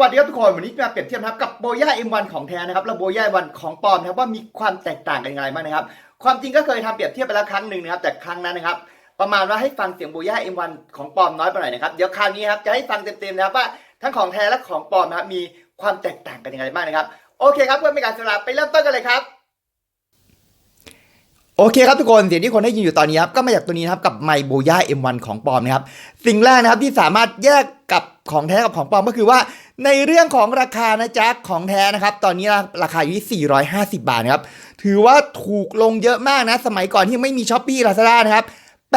วัสดีครับทุกคนวันนี้มาเปรียบเทียบนะครับกับโบย่าเอ็มวันของแท้นะครับและโบย่าวันของปลอมนะครับว่ามีความแตกต่างกันอย่างไรบ้างนะครับ ความจริงก็เคยทำเปรียบเทียบไปแล้วครั้งหนึ่งนะครับแต่ครั้งนั้นนะครับ ประมาณว่าให้ฟังเสียงโบย่าเอ็มวันของปลอมน้อยไปหน่อยนะครับเดี๋ยวคราวนี้ครับจะให้ฟังเต็มๆนะครับว่าทั้งของแท้และของปลอมนะครับมีความแตกต่างกันอย่างไรบ้างนะครับ โอเคครับเพื่อไม่การเสียเวลาไปเริ่มต้นกันเลยครับ โอเคครับทุกคนเสียงที่คนได้ยินอยู่ตอนนี้ครับก็มาจากตัวนี้นะครับกับไมโบย่า M1 ของปลอมนะครับสิ่งแรกนะครับที่สามารถแยกกับของแท้กับของปลอมก็คือว่า ในเรื่องของราคานะจ๊ะของแท้นะครับ ตอนนี้ราคาอยู่ที่ 450 บาทนะครับถือว่าถูกลงเยอะมากนะ สมัยก่อนที่ไม่มีช้อปปี้ลาซาด้านะครับ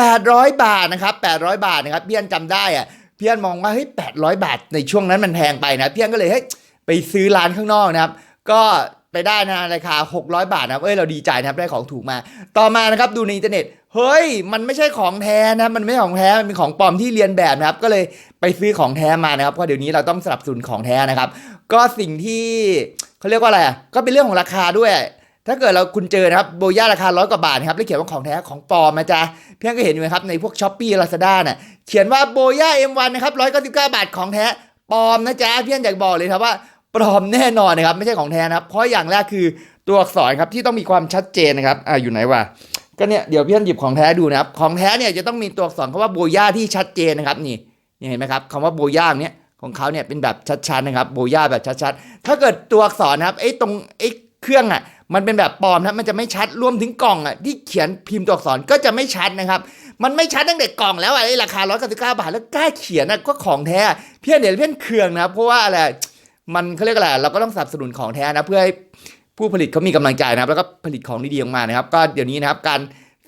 800 บาทนะครับ800 บาทนะครับเพี่อนจำได้อะเพี่อนมองว่าเฮ้ย800 บาทในช่วงนั้นมันแพงไปนะเพี่อนก็เลยเฮ้ยไปซื้อร้านข้างนอกนะครับ ก็ ไปได้นะราคา 600 บาทนะครับเอ้ยเราดีใจนะครับได้ของถูกมา ต่อมานะครับดูในอินเทอร์เน็ตเฮ้ย มันไม่ใช่ของแท้นะมันไม่ใช่ของแท้มันเป็นของปลอมที่เรียนแบบนะครับ ก็เลยไปซื้อของแท้มานะครับเพราะเดี๋ยวนี้เราต้องสนับสนุนของแท้นะครับ ก็สิ่งที่เขาเรียกว่าอะไรก็เป็นเรื่องของราคาด้วย ถ้าเกิดเราคุณเจอนะครับโบย่าราคาร้อยกว่าบาทนะครับแล้วเขียนว่าของแท้ของปลอมนะจ๊ะเพี่อนก็เห็นอยู่นะครับในพวกช้อปปี้ลาซาด้าน่ะเขียนว่าโบย่า M1 นนะครับร้อยเก้าสิบเก้าบาทของแท้ปลอมนะจ๊ะเพี่อนอยากบอกเลยครับว่า ปลอมแน่นอนนะครับ ไม่ใช่ของแท้นะครับ เพราะอย่างแรกคือตัวอักษรครับที่ต้องมีความชัดเจนนะครับอ่าอยู่ไหนวะก็เนี่ยเดี๋ยวพี่ท่านหยิบของแท้ดูนะครับ ของแท้เนี่ยจะต้องมีตัวอักษรคำว่าโบย่าที่ชัดเจนนะครับนี่นี่เห็นไหมครับคำว่าโบย่าเนี่ยของเขาเนี่ยเป็นแบบชัดๆนะครับโบย่าแบบชัดๆถ้าเกิดตัวอักษรนะครับไอ้ตรงไอ้เครื่องอะมันเป็นแบบปลอมนะครับมันจะไม่ชัดรวมถึงกล่องอะที่เขียนพิมพ์ตัวอักษรก็จะไม่ชัดนะครับ มันไม่ชัดตั้งแต่กล่องแล้วอะไอ้ราคา199บาทแล้วกล้าเขียนอะก็ของแท้เพี่อนเดี๋ยวเพี่อนเคืองนะเพราะว่าอะไร มันเขาเรียกอะไรเราก็ต้องสนับสนุนของแท้นะเพื่อให้ผู้ผลิตเขามีกำลังใจนะครับ แล้วก็ผลิตของดีๆออกมานะครับ ก็เดี๋ยวนี้นะครับการ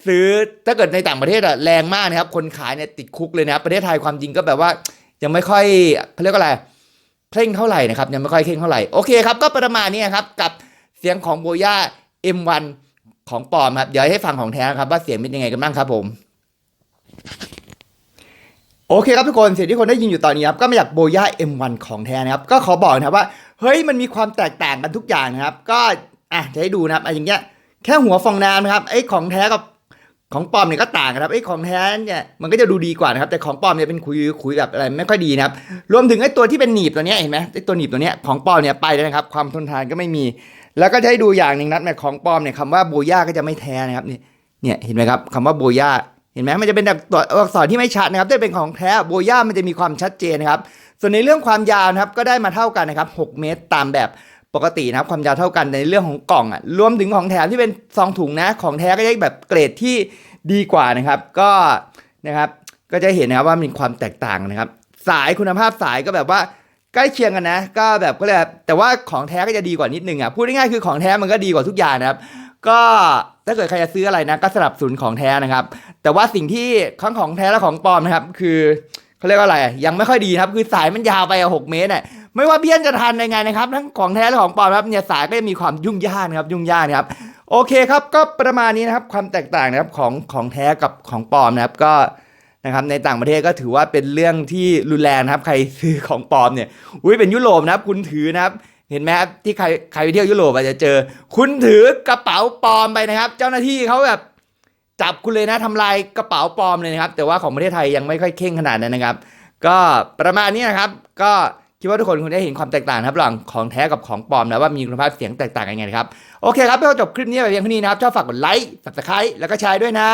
ซื้อถ้าเกิดในต่างประเทศอะแรงมากนะครับ คนขายเนี่ยติดคุกเลยนะครับประเทศไทยความจริงก็แบบว่า ยังไม่ค่อยเขาเรียกอะไรเคร่งเท่าไหร่นะครับยังไม่ค่อยเคร่งเท่าไหร่โอเคครับก็ประมาณนี้ครับกับเสียงของโบย่า M1 ของปอมครับเดี๋ยวให้ฟังของแท้ครับว่าเสียงเป็นยังไงกันบ้างครับผม โอเคครับทุกคนเสียงที่คนได้ยินอยู่ตอนนี้ครับก็มาจากโบย่า M1 ของแท้นะครับ ก็ขอบอกนะครับว่าเฮ้ยมันมีความแตกต่างกันทุกอย่างนะครับ ก็อะจะให้ดูนะครับอะอย่างเงี้ยแค่หัวฟองน้ำนะครับไอ้ของแท้กับของปลอมเนี่ยก็ต่างกันครับไอ้ของแท้เนี่ยมันก็จะดูดีกว่านะครับ แต่ของปลอมเนี่ยเป็นคุยคุยแบบอะไรไม่ค่อยดีนะครับรวมถึงไอ้ตัวที่เป็นหนีบตัวเนี้ยเห็นไหมไอ้ตัวหนีบตัวเนี้ยของปลอมเนี่ยไปเลยนะครับความทนทานก็ไม่มี แล้วก็จะให้ดูอย่างหนึ่งนัดแม่ของปลอมเนี่ยคำว่าโบย่าก็จะไม่แท้นะครับนี่เนี่ยเห็นไหมครับคำว่าโบย่า เห็นไหมมันจะเป็นแบบตัวอักษรที่ไม่ชัดนะครับแต่เป็นของแท้โบย่ามันจะมีความชัดเจนนะครับ ส่วนในเรื่องความยาวนะครับก็ได้มาเท่ากันนะครับ 6 เมตรตามแบบปกตินะครับความยาวเท่ากันในเรื่องของกล่องอะรวมถึงของแถมที่เป็นซองถุงนะของแท้ก็จะแบบเกรดที่ดีกว่านะครับ ก็นะครับก็จะเห็นนะครับว่ามีความแตกต่างนะครับ สายคุณภาพสายก็แบบว่าใกล้เคียงกันนะ ก็แบบก็เลยแบบแต่ว่าของแท้ก็จะดีกว่านิดนึงอะพูดง่ายๆคือของแท้มันก็ดีกว่าทุกอย่างนะครับ ก็ถ้าเกิดใครจะซื้ออะไรนะก็สนับสนุนของแท้นะครับ แต่ว่าสิ่งที่ทั้งของแท้และของปลอมนะครับ คือเขาเรียกว่าอะไรยังไม่ค่อยดีครับ คือสายมันยาวไปหกเมตรอะไม่ว่าเบี้ยนจะทันยังไงนะครับ ทั้งของแท้และของปลอมครับเนี่ยสายก็จะมีความยุ่งยากนะครับ ยุ่งยากนะครับ โอเคครับก็ประมาณนี้นะครับ ความแตกต่างนะครับของของแท้กับของปลอมนะครับก็นะครับในต่างประเทศก็ถือว่าเป็นเรื่องที่รุนแรงนะครับ ใครซื้อของปลอมเนี่ยอุ้ยเป็นยุโรปนะครับ คุณถือนะครับ เห็นไหมครับที่ใครใครไปเที่ยวยุโรปอาจจะเจอ คุณถือกระเป๋าปลอมไปนะครับ เจ้าหน้าที่เขาแบบจับคุณเลยนะทำลายกระเป๋าปลอมเลยนะครับ แต่ว่าของประเทศไทยยังไม่ค่อยเข่งขนาดนั้นนะครับ ก็ประมาณนี้นะครับ ก็คิดว่าทุกคนคงได้เห็นความแตกต่างครับระหว่างของแท้กับของปลอมนะว่ามีคุณภาพเสียงแตกต่างกันยังไงครับโอเคครับเพื่อจบคลิปนี้ไปเพียงเท่านี้นะครับชอบฝากกดไลค์ subscribe แล้วก็แชร์ด้วยนะ